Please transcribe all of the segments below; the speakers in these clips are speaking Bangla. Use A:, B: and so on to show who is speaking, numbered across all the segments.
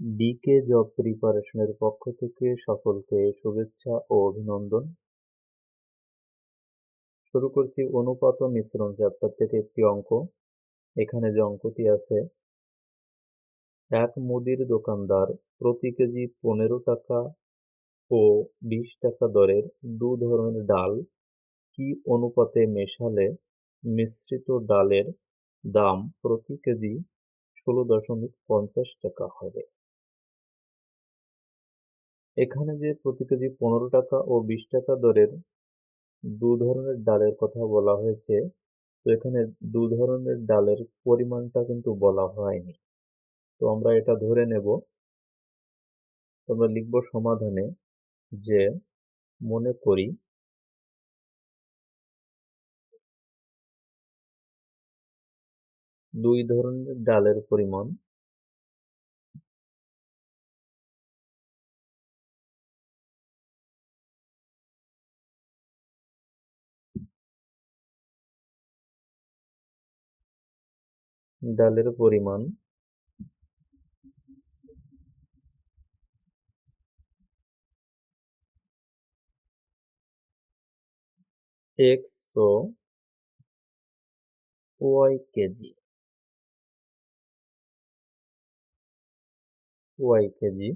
A: ডিকে জব প্রিপারেশনের পক্ষ থেকে সকলকে শুভেচ্ছা ও অভিনন্দন। শুরু করছি অনুপাত ও মিশ্রণ চ্যাপ্টার থেকে একটি অঙ্ক। এখানে যে অঙ্কটি আছে, এক মুদির দোকানদার প্রতি কেজি পনেরো টাকা ও বিশ টাকা দরের দু ধরনের ডাল কি অনুপাতে মেশালে মিশ্রিত ডালের দাম প্রতি কেজি ষোলো দশমিক পঞ্চাশ টাকা হবে? এখানে যে প্রতি কেজি পনেরো টাকা ও বিশ টাকা দরের দু ধরনের ডালের কথা বলা হয়েছে, তো এখানে দু ধরনের ডালের পরিমাণটা কিন্তু বলা হয়নি। তো আমরা এটা ধরে নেব। আমরা লিখব সমাধানে যে মনে করি দুই ধরনের ডালের পরিমাণ ডালের পরিমাণ। একশো ওয়াই কেজি। Y KG.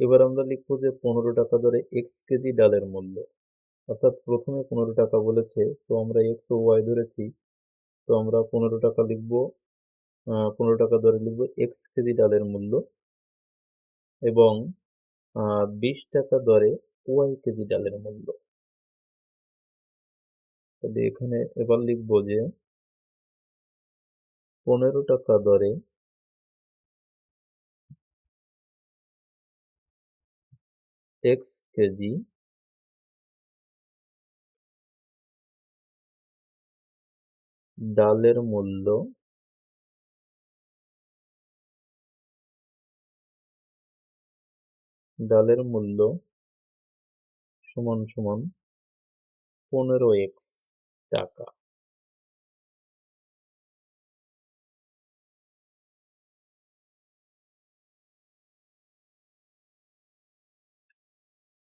A: এবার আমরা লিখব যে পনেরো টাকা ধরে এক্স কেজি ডালের মূল্য। অর্থাৎ প্রথমে পনেরো টাকা বলেছে, তো আমরা এক্স ওয়াই ধরেছি তো আমরা পনেরো টাকা লিখব পনেরো টাকা ধরে লিখব এক্স কেজি ডালের মূল্য এবং বিশ টাকা দরে ওয়াই কেজি ডালের মূল্য। তাহলে এখানে এবার লিখব যে পনেরো টাকা দরে এক্স কেজি ডালের মূল্য ডালের মূল্য সমান সমান পনেরো এক্স টাকা।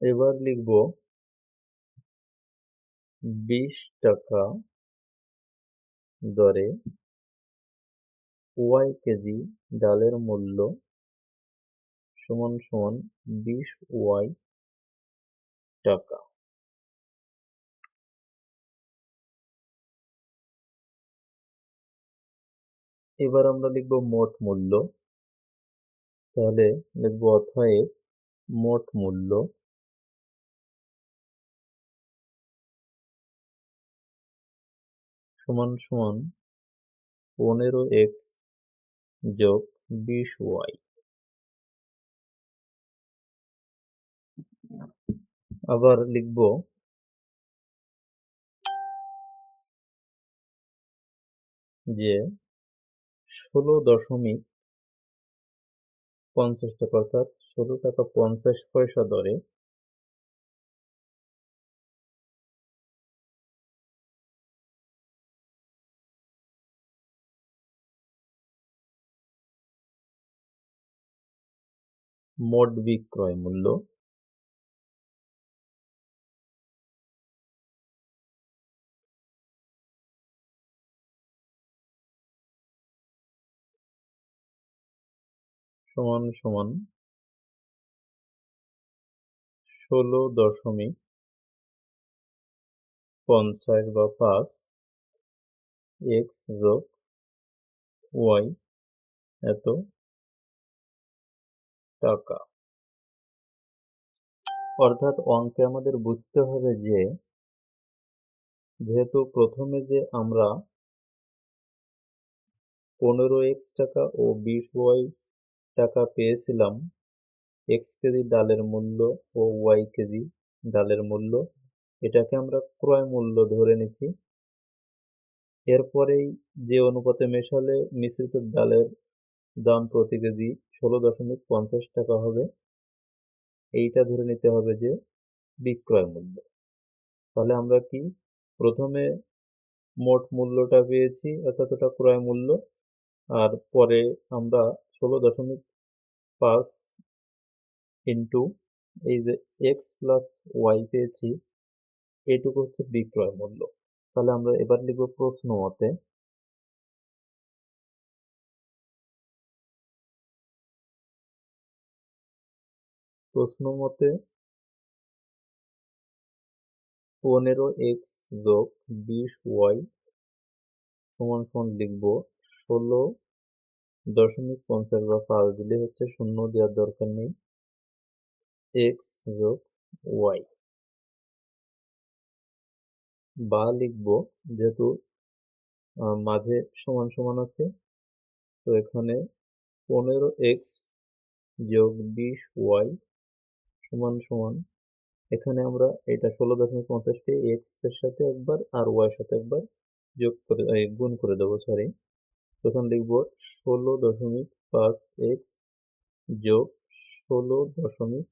A: এবার লিখব বিশ টাকা দরে ওয়াই কেজি ডালের মূল্য সমান সমান বিশ ওয়াই টাকা। এবার আমরা লিখব মোট মূল্য। তাহলে লিখব অথয়েব মোট মূল্য সমান সমান পনেরো এক্স যোগ বিশ ওয়াই। আবার লিখব, যে ষোলো দশমিক পঞ্চাশ টাকা, অর্থাৎ ষোলো টাকা পঞ্চাশ পয়সা দরে মোট বিক্রয় মূল্য। সমান সমান ষোলো দশমিক পঞ্চাশ বা পাঁচ এক্স যোগ ওয়াই এত টাকা অর্থাৎ অঙ্কে আমাদের বুঝতে হবে যে, যেহেতু প্রথমে যে আমরা পনেরো এক্স টাকা ও বিশ ওয়াই টাকা পেয়েছিলাম, এক্স কেজি ডালের মূল্য ও ওয়াই কেজি ডালের মূল্য, এটাকে আমরা ক্রয় মূল্য ধরে নিছি এরপরেই যে অনুপাতে মেশালে মিশ্রিত ডালের দাম প্রতি কেজি ষোলো দশমিক পঞ্চাশ টাকা হবে। এইটা ধরে নিতে হবে যে বিক্রয় মূল্য। তাহলে আমরা কি প্রথমে মোট মূল্যটা পেয়েছি অর্থাৎ ওটা ক্রয় মূল্য আর পরে আমরা ষোলো দশমিক পাঁচ ইন্টু এই যে এক্স প্লাস ওয়াই পেয়েছি, এটুকু হচ্ছে বিক্রয় মূল্য। তাহলে আমরা এবার লিখব প্রশ্ন মতে প্রশ্ন মতে পনেরো এক্স যোগ বিশ ওয়াই সমান সমান লিখব ষোলো দশমিক পঞ্চাশ বা পাঁচ দিলে হচ্ছে শূন্য দেওয়ার দরকার নেই। এক্স যোগ ওয়াই বা লিখব যেহেতু মাঝে সমান সমান আছে, তো এখানে পনেরো এক্স যোগ বিশ ওয়াই সমান সমান। এখানে আমরা এটা ষোলো দশমিক পঞ্চাশকে এক্সের সাথে একবার আর ওয়াই সাথে একবার যোগ করে গুণ করে দেবো সরি তখন লিখব ষোলো দশমিক পাঁচ এক্স যোগ ষোলো দশমিক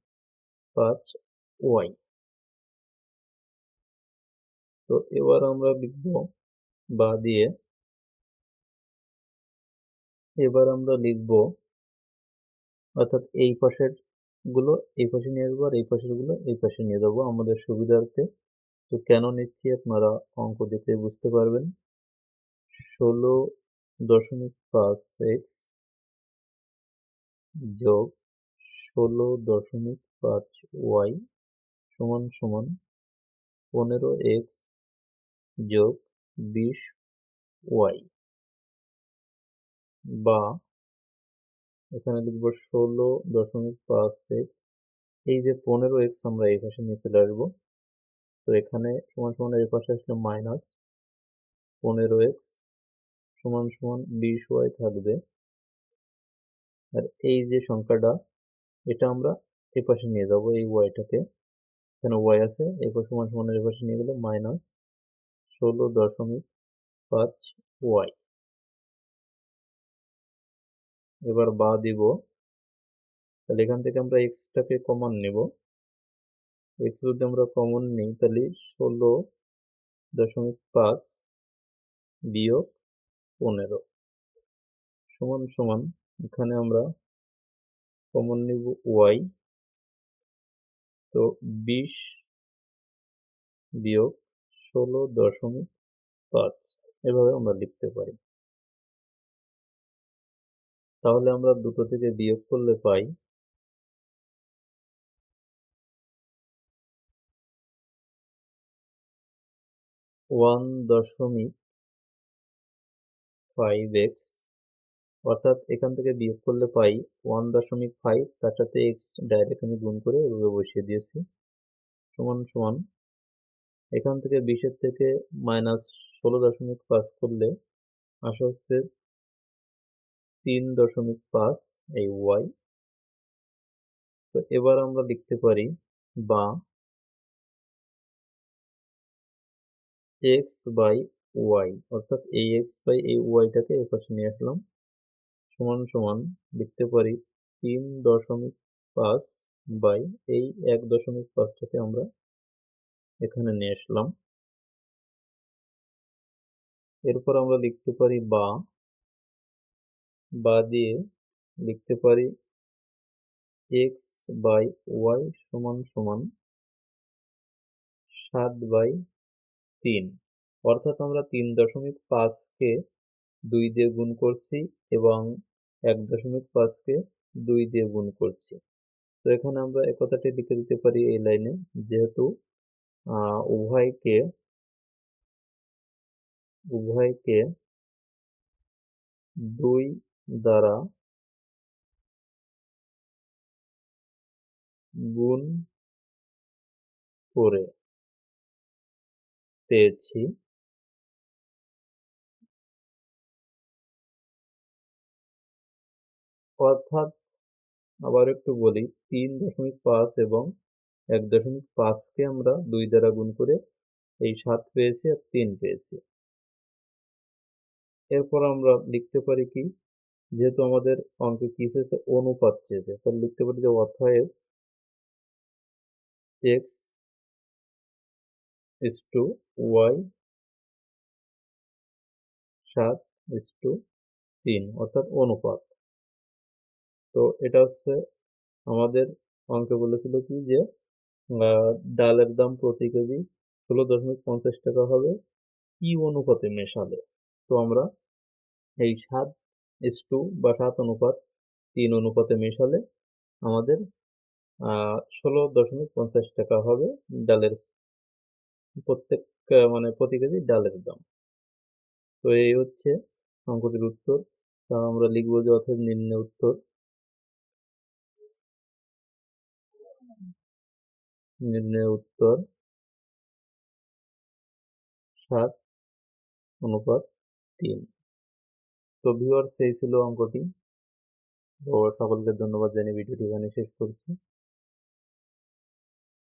A: পাঁচ ওয়াই তো এবার আমরা লিখব বা দিয়ে, এবার আমরা লিখব, অর্থাৎ এই পাশের গুলো এই পাশে নিয়ে আসব আর এই পাশেরগুলো এই পাশে নিয়ে যাব আমাদের সুবিধার্থে। তো কেন নিচ্ছি আপনারা অঙ্ক দেখে বুঝতে পারবেন। ষোলো দশমিক পাঁচ এক্স যোগ ষোলো দশমিক পাঁচ ওয়াই সমান সমান পনেরো এক্স যোগ বিশ ওয়াই বা এখানে লিখব ষোলো দশমিক পাঁচ এক্স। এই যে পনেরো এক্স আমরা এই পাশে নিয়ে চলে আসব। তো এখানে সমান সমান এই পাশে আসলে মাইনাস পনেরো এক্স সমান সমান বিশ ওয়াই থাকবে। আর এই যে সংখ্যাটা, এটা আমরা এ পাশে নিয়ে যাব, এই ওয়াইটাকে। এখানে ওয়াই আছে এরপর সমান সমান এর পাশে নিয়ে গেলে মাইনাস ষোলো দশমিক পাঁচ ওয়াই। এবার বা দিব। তাহলে এখান থেকে আমরা এক্সটাকে কমন নেব। এক্স যদি আমরা কমন নিই, তাহলে ষোলো দশমিক পাঁচ বিয়োগ পনেরো। সমান সমান এখানে আমরা কমন নিব ওয়াই তো বিশ বিয়োগ ষোলো দশমিক পাঁচ, এভাবে আমরা লিখতে পারি। তাহলে আমরা দুটো থেকে বিয়োগ করলে পাই ওয়ান দশমিক ফাইভ এক্স, অর্থাৎ এখান থেকে বিয়োগ করলে পাই ওয়ান দশমিক ফাইভ, তার সাথে এক্স ডাইরেক্ট আমি গুণ করে এভাবে বসিয়ে দিয়েছি, সমান সমান। এখান থেকে বিশের থেকে মাইনাস ষোলো দশমিক পাঁচ করলে আসা হচ্ছে তিন দশমিক পাঁচ এই ওয়াই তো এবার আমরা লিখতে পারি বা এক্স বাই ওয়াই অর্থাৎ এই এক্স বাই এই ওয়াইটাকে এ পাশে নিয়ে আসলাম। সমান সমান লিখতে পারি তিন দশমিক পাঁচ বাই এই এক দশমিক পাঁচটাকে আমরা এখানে নিয়ে আসলাম। এরপর আমরা লিখতে পারি বা বা দিয়ে লিখতে পারি এক্স বাই ওয়াই সমান সমান সাত বাই তিন। অর্থাৎ আমরা তিন দশমিক পাঁচকে দুই দিয়ে গুণ করছি এবং এক দশমিক পাঁচকে দুই দিয়ে গুণ করছি। তো এখানে আমরা একথাটি লিখে দিতে পারি এই লাইনে, যেহেতু উভয়কে উভয়কে দুই দ্বারা গুণ করে পেয়েছি। অর্থাৎ আবার একটু বলি, তিন দশমিক পাঁচ এবং এক দশমিক পাঁচকে আমরা দুই দ্বারা গুণ করে এই সাত পেয়েছি আর তিন পেয়েছি। এরপর আমরা লিখতে পারি কি? যেহেতু আমাদের অঙ্কে কি চেয়েছে অনুপাত চেয়েছে। তাহলে লিখতে পারি যে অথয়েব এক্স ইস টু ওয়াই সাত ইস টু তিন, অর্থাৎ অনুপাত। তো এটা হচ্ছে আমাদের অঙ্কে বলেছিল কি যে ডালের দাম প্রতি কেজি ষোলো দশমিক পঞ্চাশ টাকা হবে। কি অনুপাতে মেশালে? তো আমরা এই সাত ইস টু বা সাত অনুপাত, তিন অনুপাতে মেশালে আমাদের ষোলো দশমিক পঞ্চাশ টাকা হবে ডালের প্রত্যেক মানে প্রতি কেজি ডালের দাম। তো এই হচ্ছে অঙ্কটির উত্তর। তা আমরা লিখব যে অর্থাৎ নিম্নে উত্তর। নিম্নে উত্তর সাত, অনুপাত তিন। তো ভিউয়ার্স এই ছিল অঙ্কটি। তো সকলকে ধন্যবাদ জানিয়ে ভিডিওটি এখানে শেষ করছি।